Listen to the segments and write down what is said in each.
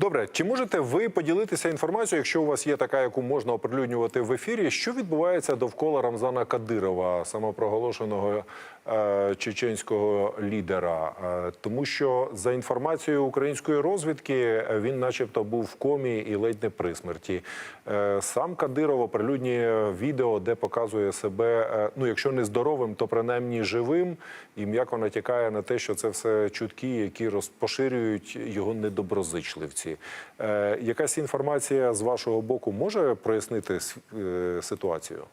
Добре, чи можете ви поділитися інформацією, якщо у вас є така, яку можна оприлюднювати в ефірі, що відбувається довкола Рамзана Кадирова, самопроголошеного чеченського лідера? Е, тому що за інформацією української розвідки, е, він, начебто, був в комі і ледь не при смерті. Е, сам Кадиров оприлюднює відео, де показує себе, е, ну якщо не здоровим, то принаймні живим, і м'яко натякає на те, що це все чутки, які розпоширюють його недоброзичливці. Е, якась інформація з вашого боку може прояснити е, ситуацію?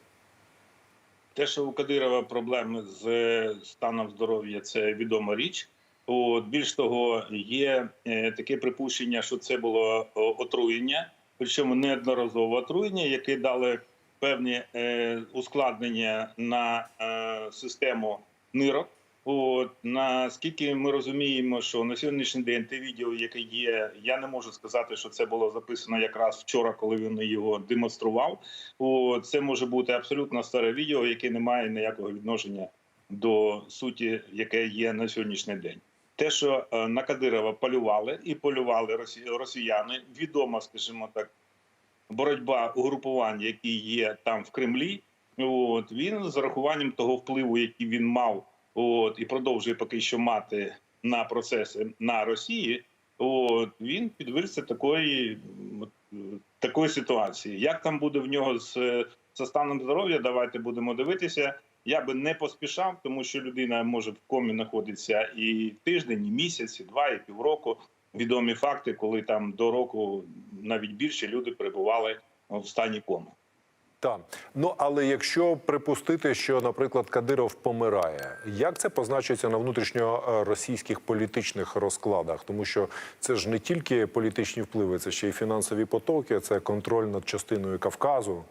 Те, що у Кадирова проблеми з е, станом здоров'я, це відома річ. От, більш того, є е, таке припущення, що це було отруєння, причому неодноразове отруєння, яке дали певні е, ускладнення на систему нирок. От наскільки ми розуміємо, що на сьогоднішній день те відео, яке є, я не можу сказати, що це було записано якраз вчора, коли він його демонстрував. От, це може бути абсолютно старе відео, яке не має ніякого відношення до суті, яке є на сьогоднішній день. Те, що е, на Кадирова полювали і полювали росі... росіяни, відома, скажімо так, боротьба угрупувань, які є там в Кремлі. От він з урахуванням того впливу, який він мав, от і продовжує поки що мати на процеси на Росії. От він підвівся такої такої ситуації. Як там буде в нього з, з станом здоров'я? Давайте будемо дивитися. Я би не поспішав, тому що людина може в комі знаходитися і тиждень, і місяць, і два, і півроку. Відомі факти, коли там до року навіть більше люди перебували в стані коми. Так. Ну але якщо припустити, що, наприклад, Кадиров помирає, як це позначиться на внутрішньоросійських політичних розкладах? Тому що це ж не тільки політичні впливи, це ще й фінансові потоки, це контроль над частиною Кавказу.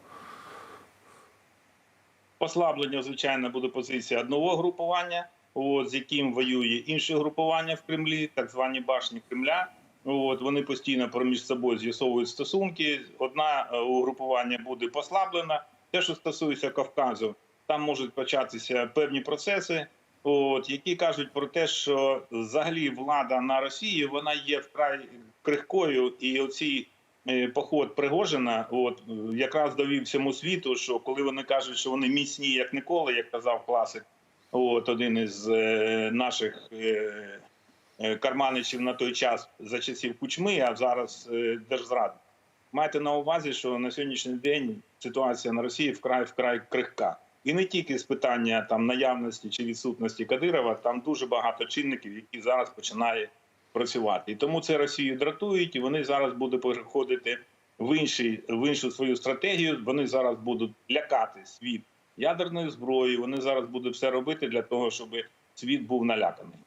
Послаблення, звичайно, буде позиція одного групування, от, з яким воює інше групування в Кремлі, так звані башні Кремля. От вони постійно поміж собою з'ясовують стосунки. Одна е, угрупування буде послаблена. Те, що стосується Кавказу, там можуть початися певні процеси, от які кажуть про те, що взагалі влада на Росії вона є вкрай крихкою, і оці е, поход Пригожина, от якраз довів всьому світу, що коли вони кажуть, що вони міцні як ніколи, як казав класик, от один із е, наших. Е, Карманичів на той час за часів кучми, а зараз е. Майте на увазі, що на сьогоднішній день ситуація на Росії вкрай вкрай крихка, і не тільки з питання там наявності чи відсутності Кадирова, там дуже багато чинників, які зараз починає працювати. І тому це Росію дратують, і вони зараз будуть переходити в інший в іншу свою стратегію. Вони зараз будуть лякати світ ядерною зброєю. Вони зараз будуть все робити для того, щоб світ був наляканий.